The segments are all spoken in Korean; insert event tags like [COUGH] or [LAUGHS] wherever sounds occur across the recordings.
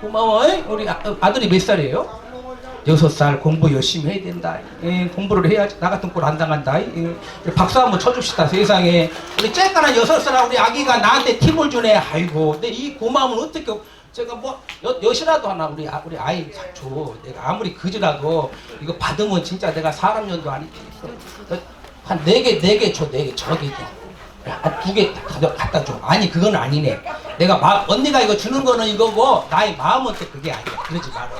고마워. 잉? 우리 아, 아들이 몇 살이에요? 여섯 살 공부 열심히 해야 된다. 예, 공부를 해야지 나 같은 꼴 안 당한다. 예, 우리 박수 한번 쳐줍시다. 세상에 우리 쬐깐한 여섯 살 우리 아기가 나한테 팁을 주네. 아이고, 근데 이 고마움은 어떻게 제가 뭐 여, 여시라도 하나 우리 아, 우리 아이 줘. 내가 아무리 그지라도 이거 받으면 진짜 내가 사람 년도 아니지. 한네 개 네 개 줘. 네개 저기 두개 갖다 줘. 아니 그건 아니네. 내가 마, 언니가 이거 주는 거는 이거고 나의 마음은 또 그게 아니야. 그러지 말어.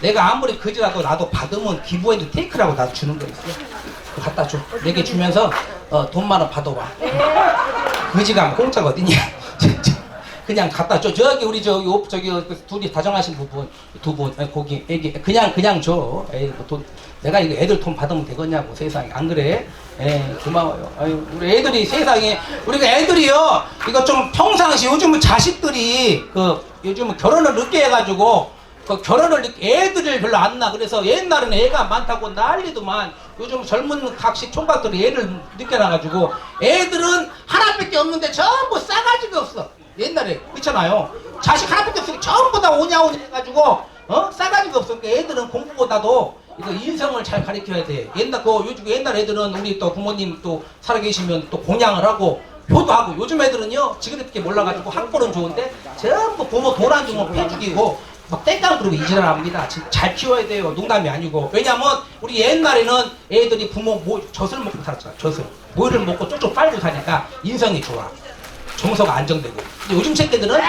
내가 아무리 그지라도 나도 받으면 기부해도 테이크라고 나도 주는 거 있어. 갖다 줘. 네개 주면서 어, 돈만 원 받아와. 그지가. 진짜. [LAUGHS] 그냥 갖다 줘. 저기 우리 저기 오- 저기 그 둘이 다정하신 부분 두분 거기 애기 그냥 그냥 줘. 에이 뭐돈 내가 이거 애들 돈 받으면 되겠냐고 세상에 안 그래? 에 고마워요. 아유 우리 애들이 세상에 우리가 애들이요. 이거 좀 평상시 요즘은 자식들이 그 요즘은 결혼을 늦게 해가지고 그 결혼을 애들을 별로 안 낳아. 그래서 옛날에는 애가 많다고 난리도만. 요즘 젊은 각식 총각들이 애를 늦게 낳아가지고 애들은 하나밖에 없는데 전부 싸가지가 없어. 옛날에. 그렇잖아요. 자식 하나밖에 없으니까 전부 다 오냐오냐 해가지고 어? 싸가지가 없어 그러니까 애들은 공부보다도 이거 인성을 잘 가르쳐야 돼 옛날 그 요즘 옛날 애들은 우리 또 부모님 또 살아계시면 또 공양을 하고 효도 하고 요즘 애들은요 지그럽게 몰라가지고 학벌은 좋은데 전부 부모 돈 안 주면 패 죽이고 막 땡깡 부르고 이지랄합니다. 진- 잘 키워야 돼요. 농담이 아니고. 왜냐면 우리 옛날에는 애들이 부모 뭐 젖을 먹고 살았잖아. 젖을. 뭐를 먹고 쪽쪽 빨고 사니까 인성이 좋아. 정서가 안정되고. 근데 요즘 새끼들은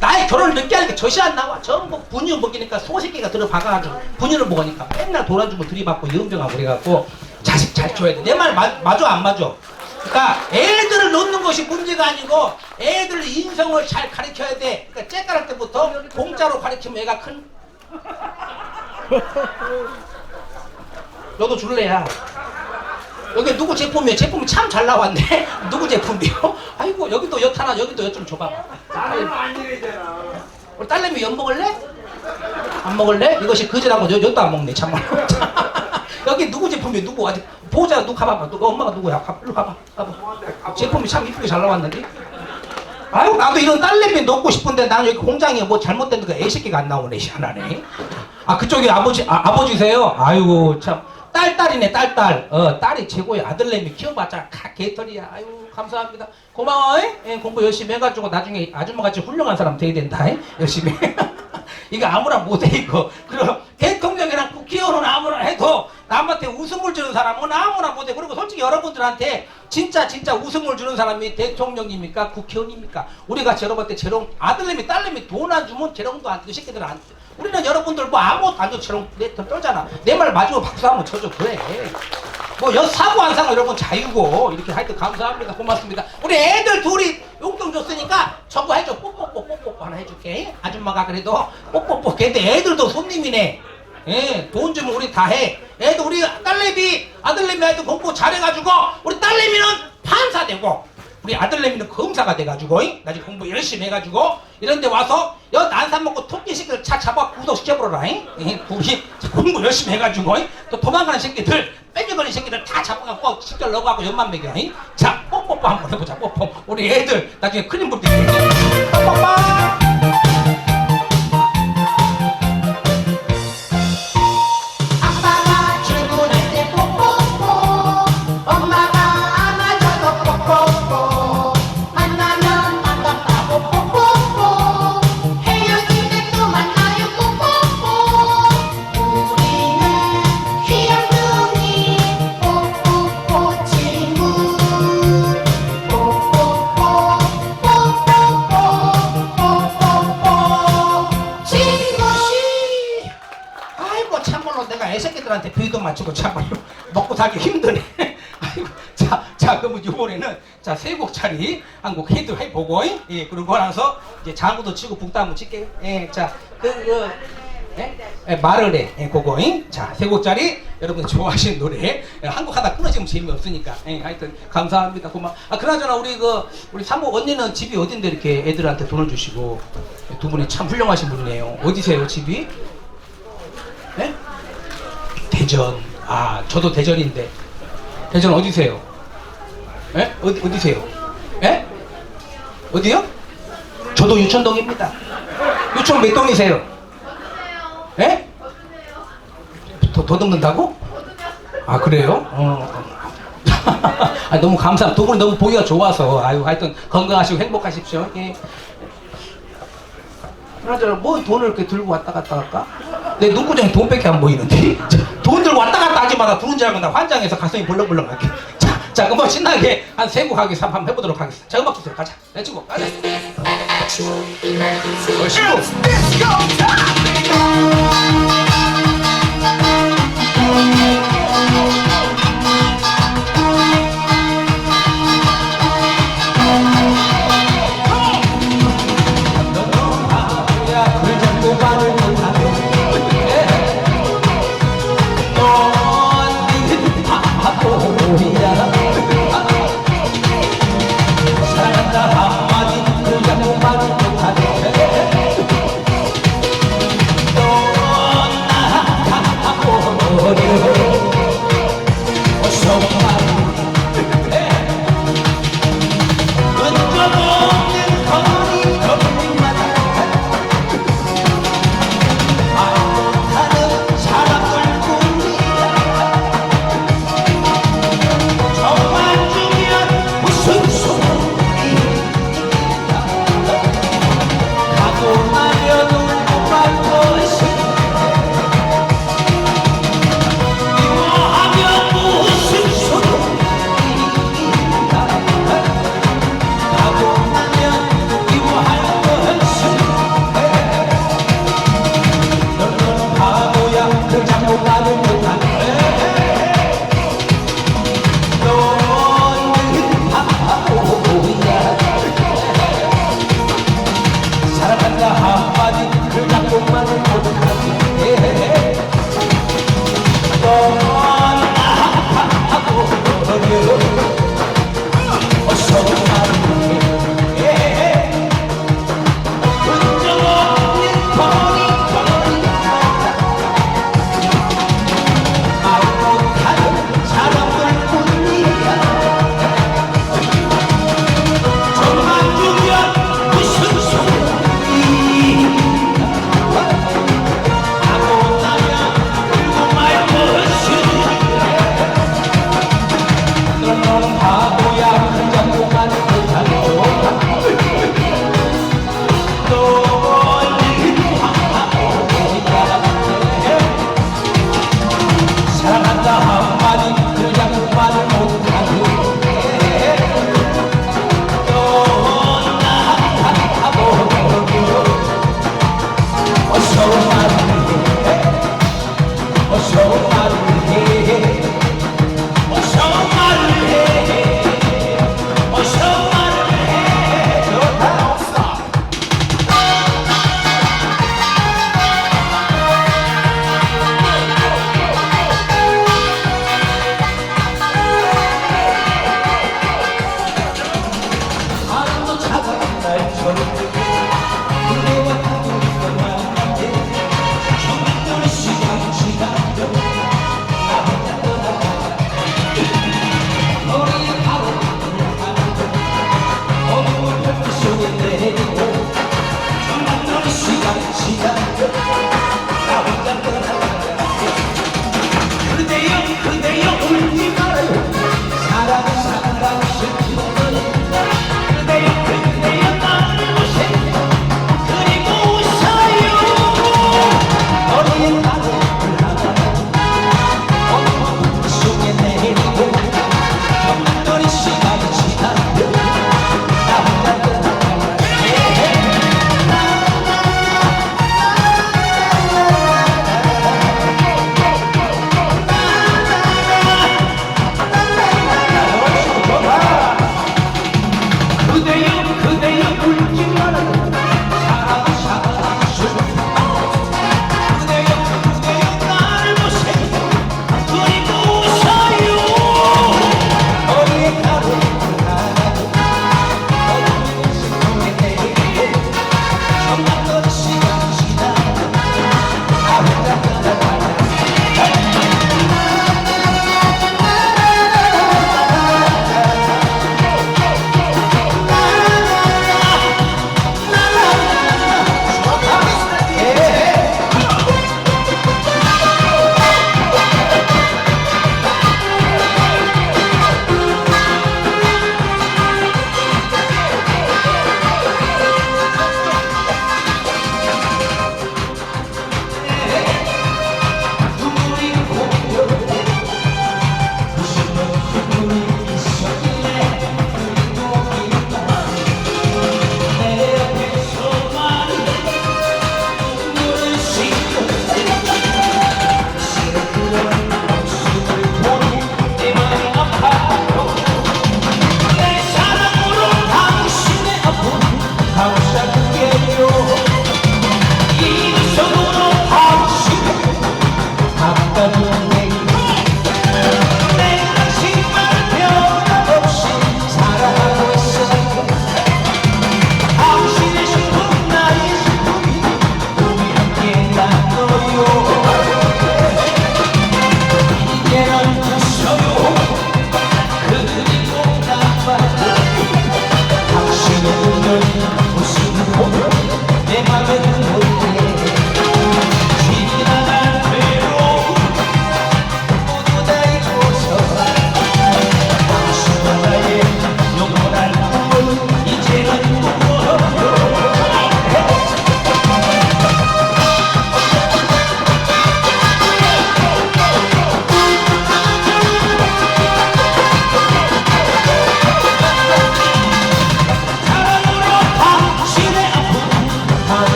나의 결혼을 늦게 하니까 젖이 안 나와. 전부 분유 먹이니까 소새끼가 들어박아가지고 분유를 먹으니까 맨날 돈안 주고 들이받고 연병하고 그래갖고 자식 잘 키워야 돼. 내 말 맞아 안 맞아? 그러니까 애들을 놓는 것이 문제가 아니고 애들 인성을 잘 가르쳐야 돼. 그러니까 째깔할 때부터 공짜로 가르치면 애가 큰. 너도 줄래야. 여기 누구 제품이에요? 제품이 참 잘 나왔네. [LAUGHS] 누구 제품이요? 아이고 여기도 엿 하나 여기도 엿 좀 줘봐. 나는 안 이래잖아. 우리 딸내미 엿 먹을래? 안 먹을래? 이것이 그지라고 엿, 엿도 안 먹네 참말로. [LAUGHS] 여기 누구 제품이에요? 누구 아직 보자 누구 가봐봐. 누구 엄마가 누구야? 가, 일로 가봐. 가봐. 제품이 참 이쁘게 잘 나왔는데. 아유 나도 이런 딸내미 놓고 싶은데 나는 여기 공장에 뭐 잘못된 거 애새끼가 안 나오네 희한하네 아 그쪽이 아버지 아, 아버지세요 아유 참 딸딸이네 딸딸 어 딸이 최고야 아들내미 키워봤자 가 개털이야 아유 감사합니다. 고마워 예, 공부 열심히 해가지고 나중에 아줌마같이 훌륭한 사람 돼야 된다 예? 열심히. [LAUGHS] 이거 아무나 못해 이거. 그럼 대통령이랑 국회의원은 아무나 해도 남한테 웃음을 주는 사람은 아무나 못해. 그리고 솔직히 여러분들한테 진짜 진짜 웃음을 주는 사람이 대통령입니까? 국회의원입니까? 우리같이 여러분한테 재롱 아들내미 딸내미 돈안 주면 재롱도 안그 새끼들 안 우리는 여러분들 뭐 아무것도 안줘 재롱 내 떨잖아. 내 말 맞으면 박수 한번 쳐줘. 그래 뭐여 사고 안 사고 여러분 자유고 이렇게 하여튼 감사합니다. 고맙습니다. 우리 애들 둘이 용돈 줬으니까 저거 해줘. 뽀뽀뽀 뽀뽀뽀 하나 해줄게. 아줌마가 그래도 뽀뽀뽀. 근데 애들도 손님이네. 예, 돈 주면 우리 다 해. 애도 우리 딸내미, 아들내미 애도 공부 잘해가지고 우리 딸내미는 판사 되고 우리 아들내미는 검사가 돼가지고 잉? 나중에 공부 열심히 해가지고 이런데 와서 여 난산 먹고 토끼 새끼들 차 잡아 구속시켜버려라? 우리 공부 열심히 해가지고 잉? 또 도망가는 새끼들 뺑겨거리는 새끼들 다 잡아갖고 시켜 넣어갖고 연만 먹여 잉? 자 뽀뽀뽀 한번 해보자 뽀뽀 우리 애들 나중에 큰일 볼때 뽀뽀뽀 짜리 한 곡 해도 해보고 예 그러고 나서 이제 장구도 치고 북도 한번 칠게요. 예, 자그 그, 예? 예, 말을 해. 예, 그거 자 세 곡짜리 여러분 좋아하시는 노래 예, 한곡 하다 끊어지면 재미없으니까. 예, 하여튼 감사합니다. 고마. 아 그나저나 우리 그 우리 사모 언니는 집이 어딘데 이렇게 애들한테 돈을 주시고 두 분이 참 훌륭하신 분이네요. 어디세요 집이? 네? 대전. 아, 저도 대전인데. 대전 어디세요? 예? 어디, 어디세요? 예? 어디요? 저도 유천동입니다. 누총 몇 동이세요? 예? 더, 더듬는다고? 아 그래요? 어. [LAUGHS] 아, 너무 감사. 두 분이 너무 보기가 좋아서 아유 하여튼 건강하시고 행복하십시오. 예. 그나저나 뭐 돈을 이렇게 들고 왔다 갔다 할까? 내 눈구정에 돈밖에 안 보이는데 [LAUGHS] 돈 들고 왔다 갔다 하지 마라 두는 줄 알고 나 환장해서 가슴이 벌렁벌렁 할게 자, 자 그럼 신나게 한 세곡 하기 한번 해보도록 하겠습니다. 자 음악 주세요. 가자. 내치고 가자. 얼씨구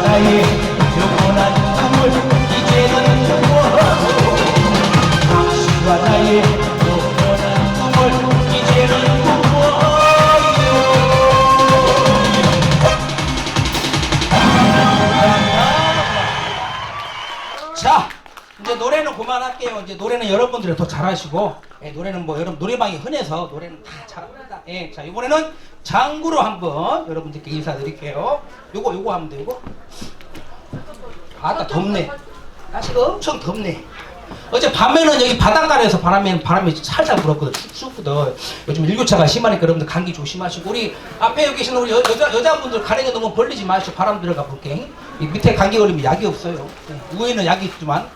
나의 영원한 꿈을 이제는 꿈꿔하고 당신과 나의 자 이제 노래는 그만할게요. 이제 노래는 여러분들이 더 잘하시고 예, 노래는 뭐 여러분 노래방이 흔해서 노래는 다 잘합니다. 예, 자 이번에는 장구로 한번 여러분들께 인사드릴게요. 요거 요거 하면 돼 요거. 아따 덥네. 날씨가 엄청 덥네. 어제 밤에는 여기 바닷가에서 바람이 바람이 살살 불었거든. 춥- 춥거든 요즘 일교차가 심하니까 여러분들 감기 조심하시고 우리 앞에 계시는 우리 여, 여자 여자분들 가랭이 너무 벌리지 마시고 바람 들어가 볼게. 이 밑에 감기 걸리면 약이 없어요. 예, 위에는 약이 있지만.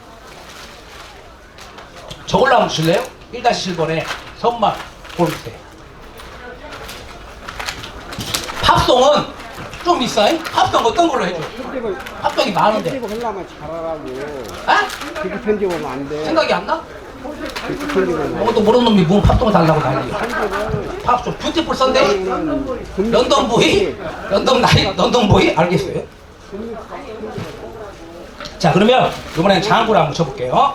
저걸로 한번 주실래요? 1-7번에 선말 골세 팝송은 좀 있어 팝송 어떤 걸로 해줘 편집을 팝송이 많은데 편집을 하려면 잘하라고 아? 그렇게 편집하면 안 돼. 생각이 안 나? 그렇게 편집하면 아무것도 모르는 놈이 뭔 팝송을 달라고 편집을 팝송 뷰티풀 선데이? 음, 런던 보이? 런던 나이? 런던 보이? 알겠어요 자 그러면 이번에는 장구를 한번 쳐볼게요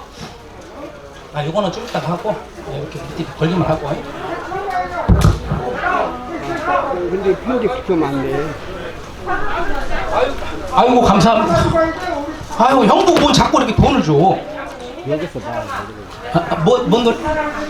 아 요거는 좀 이따가 하고 네, 이렇게 밑에 걸리면 하고 근데 시키면 안 돼. 아이고 감사합니다 아이고 형도 뭐 자꾸 이렇게 돈을 줘 여기서 봐. 아, 아, 뭐, 뭔 노래?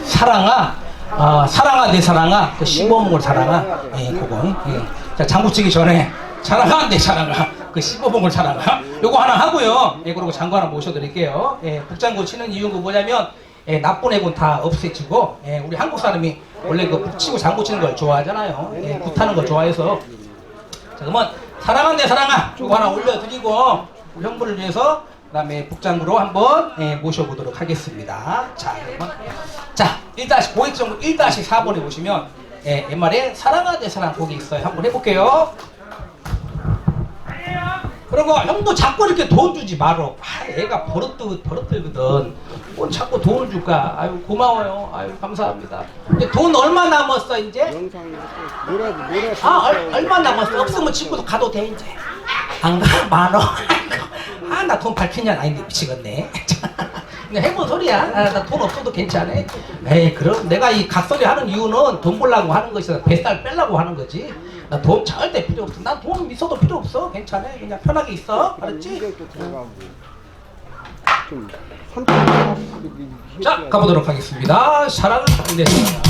사랑아, 아, 사랑아, 내 사랑아, 그 씹어먹을 사랑아, 예, 그거, 예. 자, 장구 치기 전에, 사랑아, 내 사랑아, 그 씹어먹을 사랑아, 요거 하나 하고요. 예, 그리고 장구 하나 모셔드릴게요. 예, 북장구 치는 이유가 뭐냐면, 예, 나쁜 애군 다 없애지고, 예, 우리 한국 사람이 원래 그 북치고 장구 치는 걸 좋아하잖아요. 예, 굿하는 걸 좋아해서. 자, 그러면, 사랑아, 내 사랑아, 요거 하나 올려드리고, 형부를 위해서, 그 다음에 북장구로 한번 예, 모셔보도록 하겠습니다. 자, 그러면 자 1다시 고액정보 1-4번에 보시면 예, 옛말에 사랑아 내 사랑 곡이 있어요. 한번 해볼게요. 그리고 형도 자꾸 이렇게 돈 주지 말어. 아, 애가 버릇들 버릇들거든. 뭐 자꾸 돈을 줄까? 아유 고마워요. 아유 감사합니다. 근데 돈 얼마 남았어 이제? 아, 얼, 얼마 남았어? 없으면 친구도 가도 돼, 이제. 안 가? 만 원? 아, 나 돈 밝힌 년 아닌데 미치겠네. [LAUGHS] 해본 소리야. 아, 나돈 없어도 괜찮아. 에이, 그럼 내가 이 각설이 하는 이유는 돈 벌라고 하는 것이 아니라 뱃살 빼려고 하는 거지. 나 돈 절대 필요 없어. 난 돈 있어도 필요 없어. 괜찮아. 그냥 편하게 있어. 알았지? 좀 선택. 자, 가보도록 하겠습니다. 사랑을 내 사랑.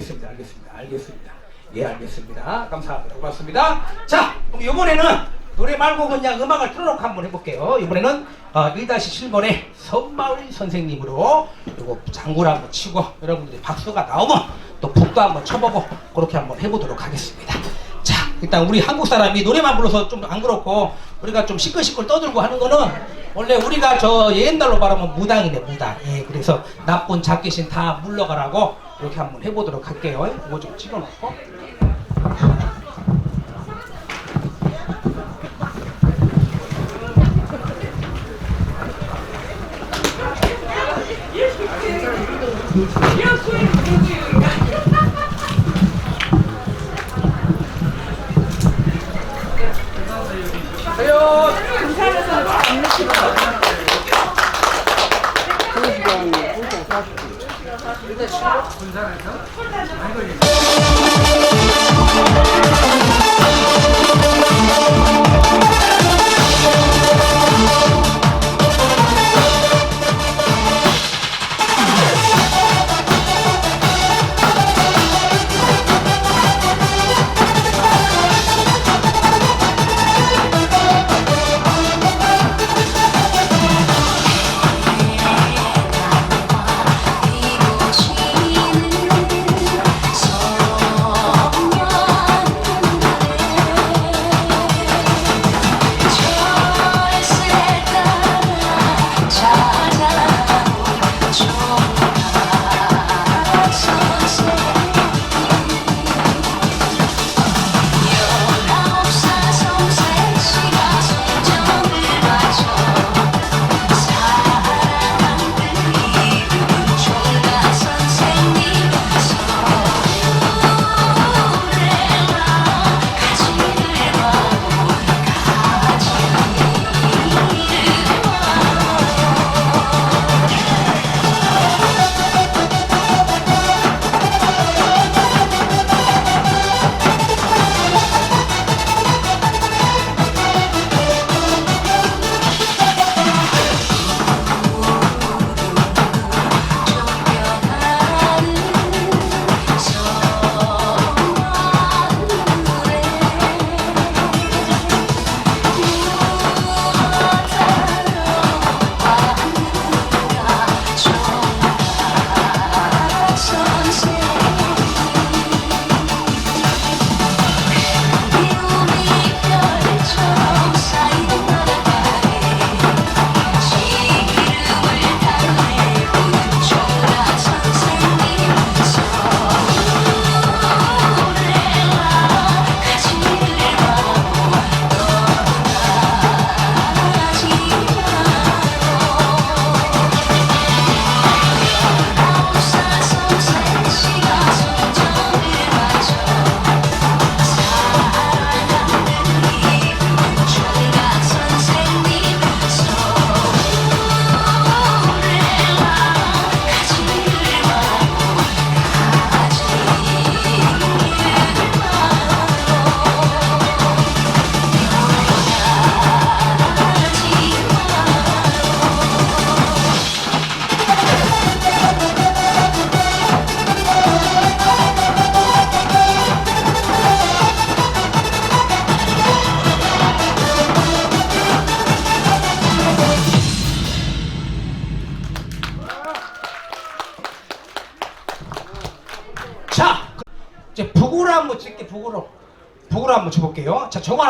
알겠습니다. 알겠습니다. 알겠습니다. 예 알겠습니다. 감사합니다. 고맙습니다. 자 그럼 이번에는 노래 말고 그냥 음악을 틀어놓고 한번 해볼게요. 이번에는 어, 1-7번의 선마을 선생님으로 이거 장구를 한번 치고 여러분들이 박수가 나오면 또 북도 한번 쳐보고 그렇게 한번 해보도록 하겠습니다. 자 일단 우리 한국 사람이 노래만 불러서 좀 안 그렇고 우리가 좀 시끌시끌 떠들고 하는 거는 원래 우리가 저 옛날로 말하면 무당이네 무당 예 그래서 나쁜 잡귀신 다 물러가라고 이렇게 한번 해보도록 할게요. 이거 좀 찍어놓고. 한 40분. 자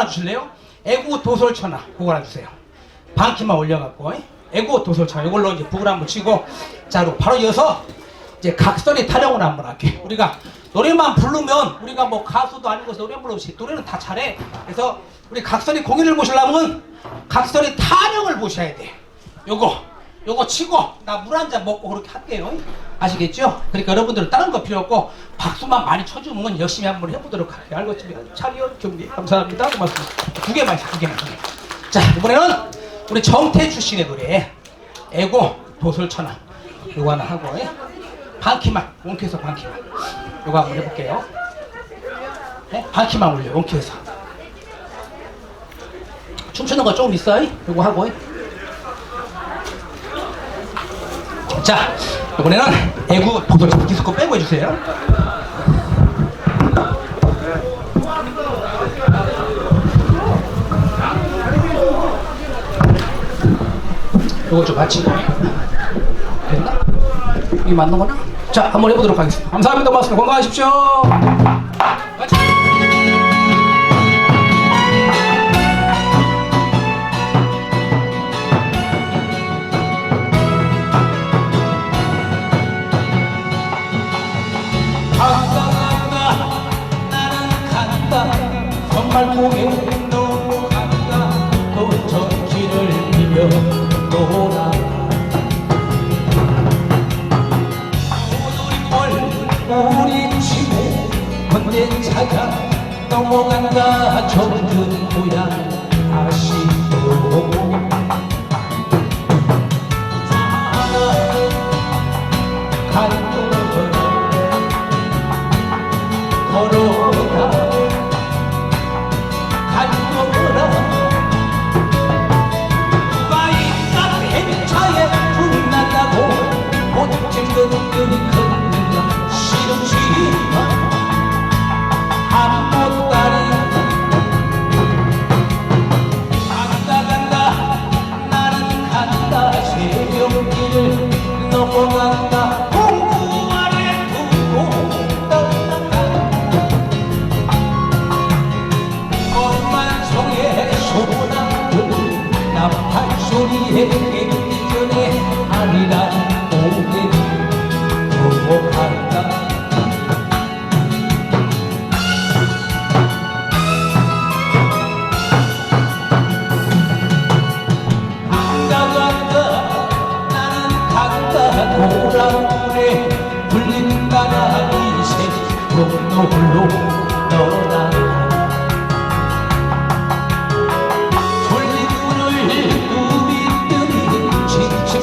하나 주실래요? 애구 도솔천하 그거 하나 주세요. 반키만 올려갖고 예? 애구 도솔천하. 이걸로 이제 북으로 한번 치고 자 그리고 바로 이어서 이제 각설이 타령을 한번 할게. 우리가 노래만 부르면 우리가 뭐 가수도 아니고 노래 부르시 노래는 다 잘해. 그래서 우리 각설이 공연을 보시려면 각설이 타령을 보셔야 돼. 요거 요거 치고 나 물 한 잔 먹고 그렇게 할게요 아시겠죠? 그러니까 여러분들은 다른 거 필요 없고 박수만 많이 쳐주면 열심히 한번 해보도록 할게요. 알겠습니다. 차리어 경리 감사합니다. 고맙습니다. 두 개만 있어, 두 개만. 자 이번에는 우리 정태 출신의 노래 애고 도솔천하 이거 하나 하고 예? 반키만 원키에서 반키만 이거 한번 해볼게요. 네? 반키만 올려 원키에서 춤추는 거좀 있어요? 이거 하고 예? 자 이번에는 애구 도솔천하 디스코 빼고 해주세요. 이거 좀 맞히고 됐나? 이게 맞는 거나? 자 한번 해보도록 하겠습니다 감사합니다 고맙습니다 건강하십시오 같이.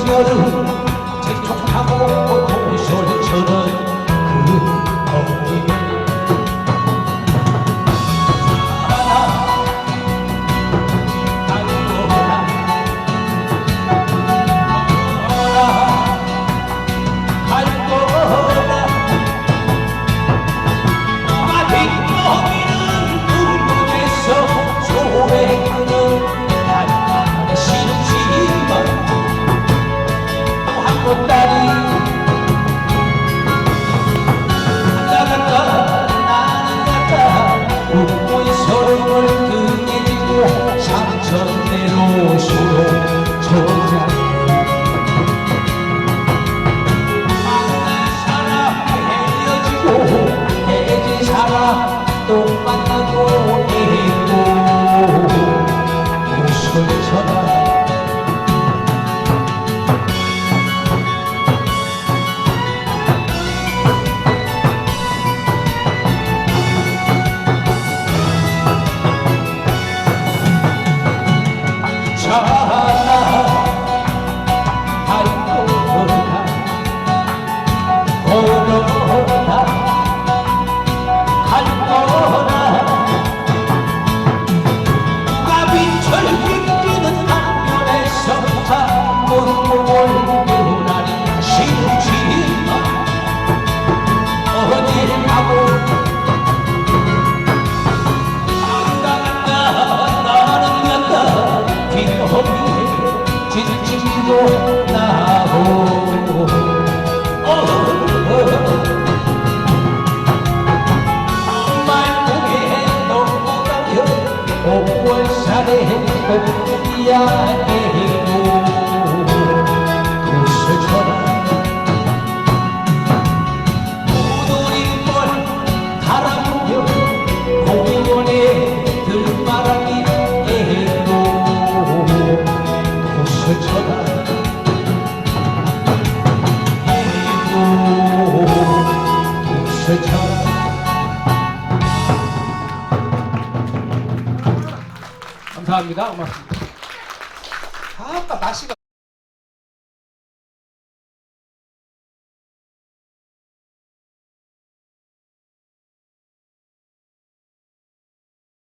지